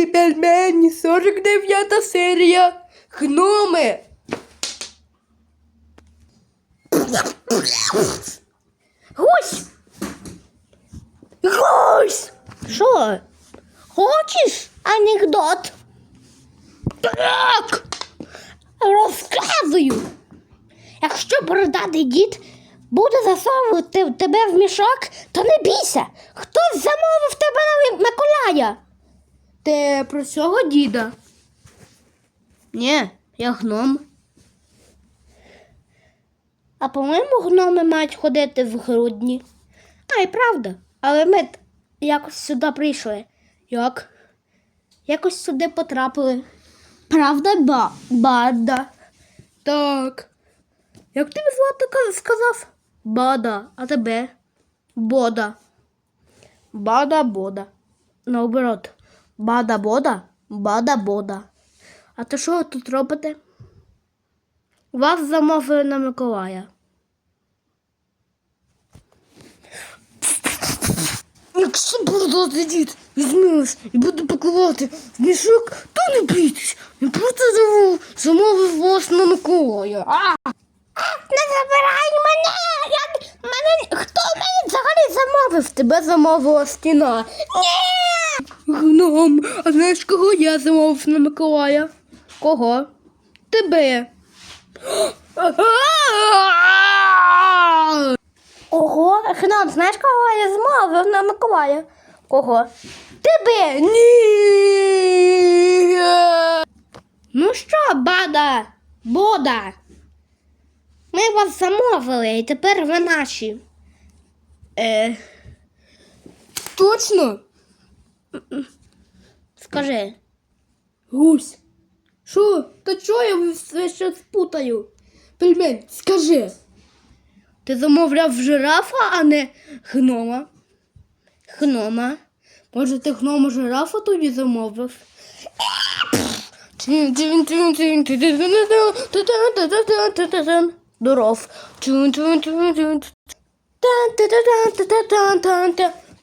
Наші пельмені, 49 серія. Гноми. Гусь! Гусь! Що? Хочеш анекдот? Так! Розказую! Якщо бородатий дід буде засовувати тебе в мішок, то не бійся! Хтось замовив тебе на Миколая! Ти про цього діда? Ні, я гном. А по-моєму, гноми мають ходити в грудні. А, і правда. Але ми якось сюди прийшли. Як? Якось сюди потрапили. Правда, ба? Бада. Так. Як тебе звати сказав? Бада, а тебе? Бода. Бада бода. Наоборот. Бада бода, бада бода. А то що ви тут робите? Вас замовили на Миколая. Якщо бородатий дід візьмеш і буде пакувати в мішок, то не бійтесь. Він просто замов- замовив вас на Миколая. А! Не забирай мене! Як мене хто мене взагалі замовив? Тебе замовила стіна. Ні! Гном, а знаєш, кого я замовив на Миколая? Кого? Тебе. Ого, Гном, знаєш, кого я замовив на Миколая? Кого? Тебе. Ні. Ну що, бада, бода? Ми вас замовили, і тепер ви наші. Е, точно? Скажи. Гусь. Що? Та чого я все ще спутаю? Пельмень, скажи. Ти замовляв жирафа, а не гнома? Гнома. Може, ти гнома жирафа тоді замовив? Здоров.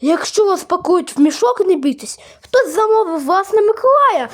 Якщо вас пакують в мішок, не бійтесь. Хтось замовив вас на Миколая.